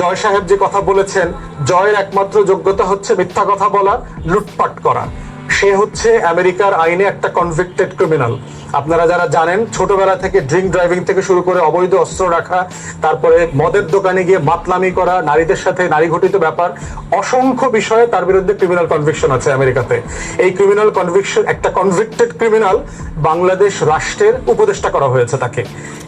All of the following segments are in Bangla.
জয় সাহেব যে কথা বলেছেন জয়ের একমাত্র যোগ্যতা হচ্ছে মিথ্যা কথা বলা লুটপাট করা। সে হচ্ছে আমেরিকার আইনে একটা কনভিক্টেড ক্রিমিনাল আপনারা যারা জানেন, ছোটবেলা থেকে ড্রিঙ্ক ড্রাইভিং থেকে শুরু করে অবৈধ অস্ত্র রাখা, তারপরে মদের দোকানে গিয়ে মাতলামি করা, নারীদের সাথে নারী ঘটিত ব্যাপার, অসংখ্য বিষয়ে তার বিরুদ্ধে ক্রিমিনাল কনভিকশন আছে আমেরিকাতে। এই ক্রিমিনাল কনভিকশন একটা কনভিক্টেড ক্রিমিনাল বাংলাদেশ রাষ্ট্রের উপদেষ্টা করা হয়েছে তাকে।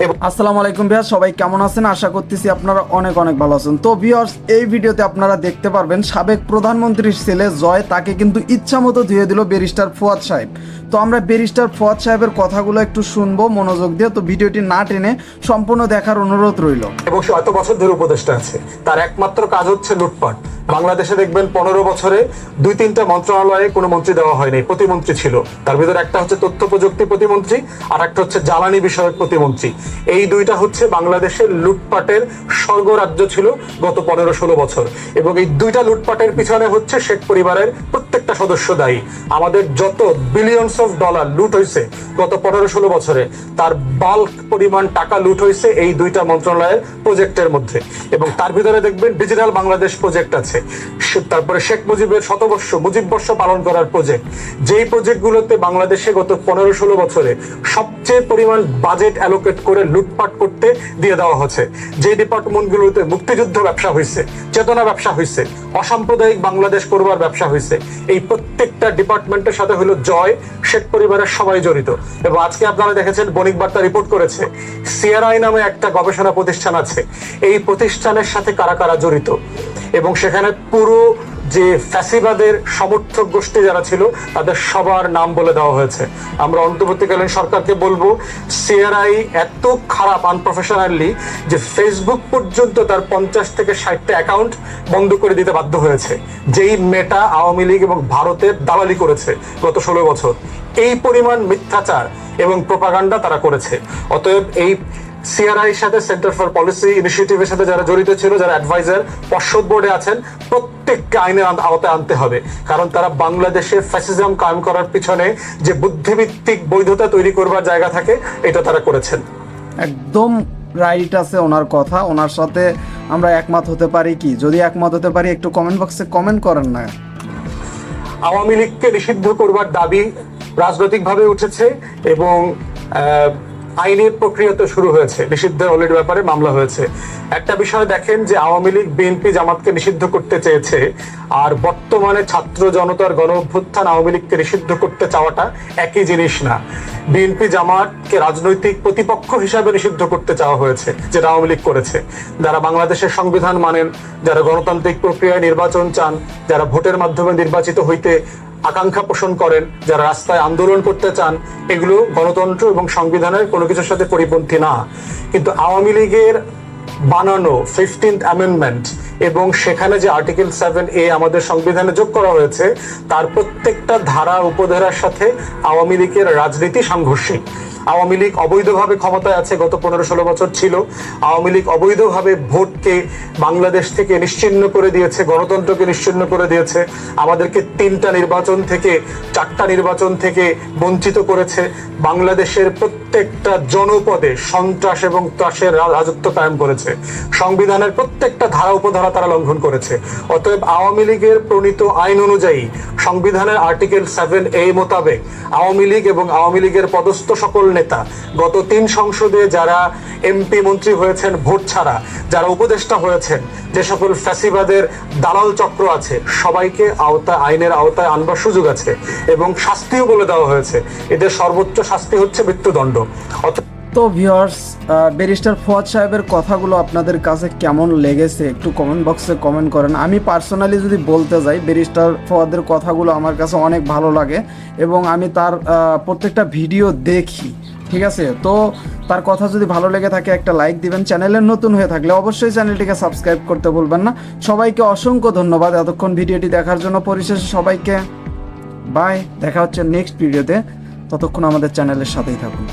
এবং আসসালামু আলাইকুম ভিউয়ার্স সবাই কেমন আছেন? আশা করতেছি আপনারা অনেক অনেক ভালো আছেন। তো ভিউয়ার্স এই ভিডিওতে আপনারা দেখতে পারবেন, সাবেক প্রধানমন্ত্রীর ছেলে জয়, তাকে কিন্তু ইচ্ছা মতো ধুয়ে দিল ব্যারিস্টার ফুয়াদ সাহেব। তো আমরা ব্যারিস্টার ফুয়াদ সাহেবের কথাগুলো একটু শুনব, মনোযোগ দিয়ে। তো ভিডিওটি না টেনে সম্পূর্ণ দেখার অনুরোধ রইল। এবং সে এত বছর ধরে উপদেষ্টা আছে। তার একমাত্র কাজ হচ্ছে লুটপাট। বাংলাদেশে দেখবেন পনেরো বছরে দুই তিনটা মন্ত্রণালয়ে কোনো মন্ত্রী দেওয়া হয়নি প্রতিমন্ত্রী ছিল। তার ভিতরে একটা হচ্ছে তথ্য প্রযুক্তি প্রতিমন্ত্রী, আর একটা হচ্ছে জ্বালানি বিষয়ক প্রতিমন্ত্রী। এই দুইটা হচ্ছে বাংলাদেশের লুটপাটের স্বর্গরাজ্য ছিল গত পনেরো ষোলো বছর। এবং এই দুইটা লুটপাটের পিছনে হচ্ছে শেখ পরিবারের প্রত্যেকটা সদস্য দায়ী। আমাদের যত বিলিয়নস অফ ডলার লুট হয়েছে গত পনেরো ষোলো বছরে, তার বাল্ক পরিমাণ টাকা লুট হয়েছে এই দুইটা মন্ত্রণালয়ের প্রজেক্টের মধ্যে। এবং তার ভিতরে দেখবেন ডিজিটাল বাংলাদেশ প্রজেক্ট আছে। তারপরে শেখ মুজিবের শতবর্ষ, মুজিব বর্ষ পালন করার প্রজেক্ট যেই প্রজেক্টগুলোতে বাংলাদেশে গত পনেরো ষোলো বছরে সবচেয়ে পরিমাণ বাজেট অ্যালোকেট করে লুটপাট করতে দিয়ে দেওয়া হচ্ছে, যে ডিপার্টমেন্টগুলোতে মুক্তিযুদ্ধ ব্যবসা হয়েছে চেতনা ব্যবসা হয়েছে অসাম্প্রদায়িক বাংলাদেশ করবার ব্যবসা হয়েছে এই প্রত্যেকটা ডিপার্টমেন্টের সাথে হলো জয়, শেখ পরিবারের সবাই জড়িত। এবং আজকে আপনারা দেখেছেন, বণিক বার্তা রিপোর্ট করেছে, সিআরআই নামে একটা গবেষণা প্রতিষ্ঠান আছে। এই প্রতিষ্ঠানের সাথে কারা কারা জড়িত? এবং সেখানে পুরো যে ফ্যাসিবাদের সমর্থক গোষ্ঠী যারা ছিল, তাদের সবার নাম বলে দেওয়া হয়েছে। আমরা অন্তর্বর্তীকালীন সরকারকে বলব, সিআরআই এত খারাপ আনপ্রফেশনালি যে ফেসবুক পর্যন্ত তার পঞ্চাশ থেকে ষাটটা অ্যাকাউন্ট বন্ধ করে দিতে বাধ্য হয়েছে। যেই মেটা আওয়ামী লীগ এবং ভারতের দালালি করেছে গত ষোলো বছর। এই পরিমাণ মিথ্যাচার এবং প্রপাগান্ডা তারা করেছে। অতএব এই সিআরআই সাথে সেন্টার ফর পলিসি ইনিশিয়েটিভের সাথে যারা জড়িত ছিল যারা অ্যাডভাইজার পর্ষদ বোর্ডে আছেন প্রত্যেককে আইনের আওতায় আনতে হবে। কারণ তারা বাংলাদেশে ফ্যাসিজম কায়েম করার পিছনে যে বুদ্ধিভিত্তিক বৈধতা তৈরি করবার জায়গা থাকে এটা তারা করেছেন। একদম রাইট আছে ওনার কথা। ওনার সাথে আমরা একমত হতে পারি কি? যদি একমত হতে পারি একটু কমেন্ট বক্সে কমেন্ট করেন না। আওয়ামী লীগকে নিষিদ্ধ করবার দাবি রাজনৈতিকভাবে উঠেছে এবং আহ, আইনের প্রক্রিয়া তো শুরু হয়েছে নিষিদ্ধের অলরেডি ব্যাপারে মামলা হয়েছে। একটা বিষয় দেখেন যে আওয়ামী লীগ বিএনপি জামাতকে নিষিদ্ধ করতে চেয়েছে আর বর্তমানে ছাত্র জনতার গণ অভ্যুত্থান আওয়ামী লীগকে নিষিদ্ধ করতে চাওয়াটা একই জিনিস না। বিএনপি জামাতকে রাজনৈতিক প্রতিপক্ষ হিসাবে নিষিদ্ধ করতে চাওয়া হয়েছে যেটা আওয়ামী লীগ করেছে। যারা বাংলাদেশের সংবিধান মানেন যারা গণতান্ত্রিক প্রক্রিয়ায় নির্বাচন চান যারা ভোটের মাধ্যমে নির্বাচিত হইতে আকাঙ্ক্ষা পোষণ করেন, যারা রাস্তায় আন্দোলন করতে চান, এগুলো গণতন্ত্র এবং সংবিধানের কোনো কিছুর সাথে পরিপন্থী না। কিন্তু আওয়ামী লীগের বানানো ফিফটিন্থ অ্যামেন্ডমেন্ট এবং সেখানে যে আর্টিকেল সেভেন এ আমাদের সংবিধানে যোগ করা হয়েছে, তার প্রত্যেকটা ধারা উপধারার সাথে আওয়ামী লীগের রাজনীতি সাংঘর্ষিক। আওয়ামী লীগ অবৈধভাবে ক্ষমতায় আছে, গত পনেরো ষোলো বছর ছিল। আওয়ামী লীগ অবৈধভাবে ভোটকে বাংলাদেশ থেকে নিশ্চিহ্ন করে দিয়েছে, গণতন্ত্রকে নিশ্চিহ্ন করে দিয়েছে। আমাদেরকে তিনটা নির্বাচন থেকে, চারটা নির্বাচন থেকে বঞ্চিত করেছে। বাংলাদেশের প্রত্যেকটা জনপদে সন্ত্রাস এবং ত্রাসের রাজত্ব কায়েম করেছে। সংবিধানের প্রত্যেকটা ধারা উপধারা তারা লঙ্ঘন করেছে। অতএব আওয়ামী লীগের প্রণীত আইন অনুযায়ী সংবিধানের আর্টিকেল সেভেন এ মোতাবেক আওয়ামী লীগ এবং আওয়ামী লীগের পদস্থ সকল নেতা, গত তিন সংসদে যারা এমপি মন্ত্রী হয়েছেন, ভোট ছাড়া যারা উপদেষ্টা হয়েছেন, যে সকল ফ্যাসিবাদের দালাল চক্র আছে, সবাইকে আওতায় আইনের আওতায় আনবার সুযোগ আছে এবং শাস্তিও বলে দেওয়া হয়েছে। এদের সর্বোচ্চ শাস্তি হচ্ছে মৃত্যুদণ্ড। অত তো ভিউয়ার্স ব্যারিস্টার ফওয়াদ সাহেবের কথাগুলো আপনাদের কাছে কেমন লেগেছে একটু কমেন্ট বক্সে কমেন্ট করেন। আমি পার্সোনালি যদি বলতে যাই ব্যারিস্টার ফওয়াদের কথাগুলো আমার কাছে অনেক ভালো লাগে এবং আমি তার প্রত্যেকটা ভিডিও দেখি, ঠিক আছে? তো তার কথা যদি ভালো লেগে থাকে, একটা লাইক দিবেন। চ্যানেলের নতুন হয়ে থাকলে অবশ্যই চ্যানেলটিকে সাবস্ক্রাইব করতে ভুলবেন না। সবাইকে অসংখ্য ধন্যবাদ এতক্ষণ ভিডিওটি দেখার জন্য। পরিশেষে সবাইকে বাই দেখা হচ্ছে নেক্সট ভিডিওতে ততক্ষণ আমাদের চ্যানেলের সাথেই থাকুন।